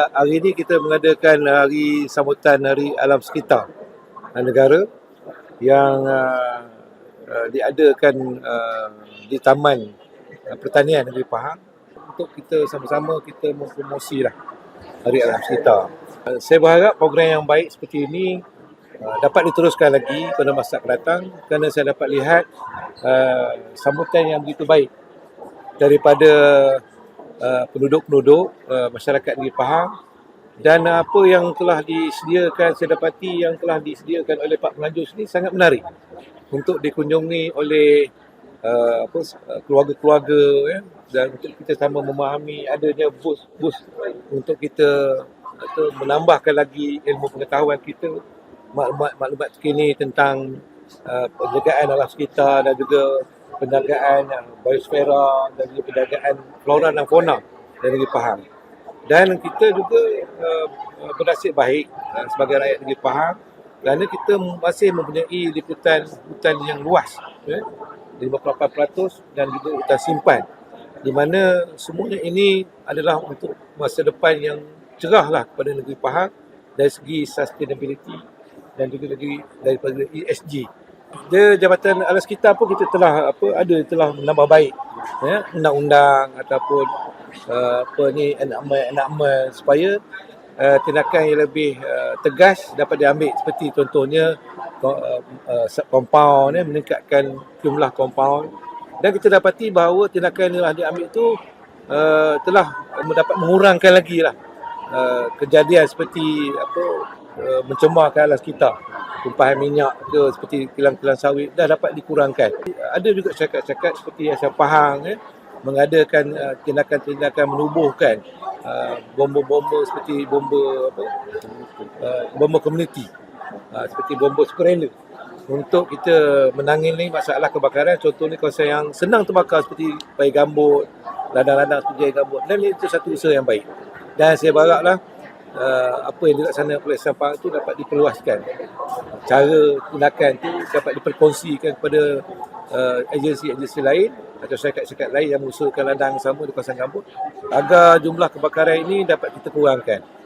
Hari ini kita mengadakan hari sambutan Hari Alam Sekitar Negara yang uh, uh, diadakan uh, di Taman Pertanian Negeri Pahang untuk kita sama-sama kita mempromosi lah Hari Alam Sekitar. Uh, saya berharap program yang baik seperti ini uh, dapat diteruskan lagi pada masa datang kerana saya dapat lihat uh, sambutan yang begitu baik daripada uh, penduduk-penduduk uh, masyarakat negeri Pahang. Dan apa yang telah disediakan saya dapati yang telah disediakan oleh Pak Penganjur sini sangat menarik. Untuk dikunjungi oleh uh, apa uh, keluarga-keluarga ya. Dan untuk kita sama memahami adanya bus-bus untuk kita atau menambahkan lagi ilmu pengetahuan kita maklumat-maklumat terkini tentang uh, penjagaan alam sekitar dan juga penjagaan biosfera dan juga penjagaan flora dan fauna dari negeri Pahang dan kita juga uh, bernasib baik uh, sebagai rakyat negeri Pahang kerana kita masih mempunyai liputan hutan yang luas ya, 58% dan juga hutan simpan di mana semuanya ini adalah untuk masa depan yang cerah lah kepada negeri Pahang dari segi sustainability dan juga dari daripada ESG. Dia Jabatan Alam Sekitar pun kita telah apa ada telah menambah baik ya. Undang-undang ataupun uh, apa ni enakmen-enakmen supaya uh, tindakan yang lebih uh, tegas dapat diambil. Seperti contohnya uh, uh, compound ya, meningkatkan jumlah compound. Dan kita dapati bahawa tindakan yang telah diambil itu uh, telah mendapat mengurangkan lagi lah uh, kejadian seperti apa uh, mencemarkan alam sekitar tumpahan minyak ke seperti kilang-kilang sawit dah dapat dikurangkan. Ada juga cakap-cakap seperti Yayasan Pahang ya, mengadakan uh, tindakan-tindakan menubuhkan uh, bomba-bomba seperti bomba apa uh, bomba komuniti. Uh, seperti bomba sukarela. Untuk kita menangani masalah kebakaran contohnya kawasan yang senang terbakar seperti bayi gambut ladang-ladang seperti bayi gambut. Dan itu satu usaha yang baik. Dan saya berharaplah uh, apa yang dilaksanakan oleh Sampang itu dapat diperluaskan. Cara tindakan itu dapat diperkongsikan kepada uh, agensi-agensi lain atau syarikat-syarikat lain yang mengusulkan ladang sama di kawasan gambut agar jumlah kebakaran ini dapat kita kurangkan.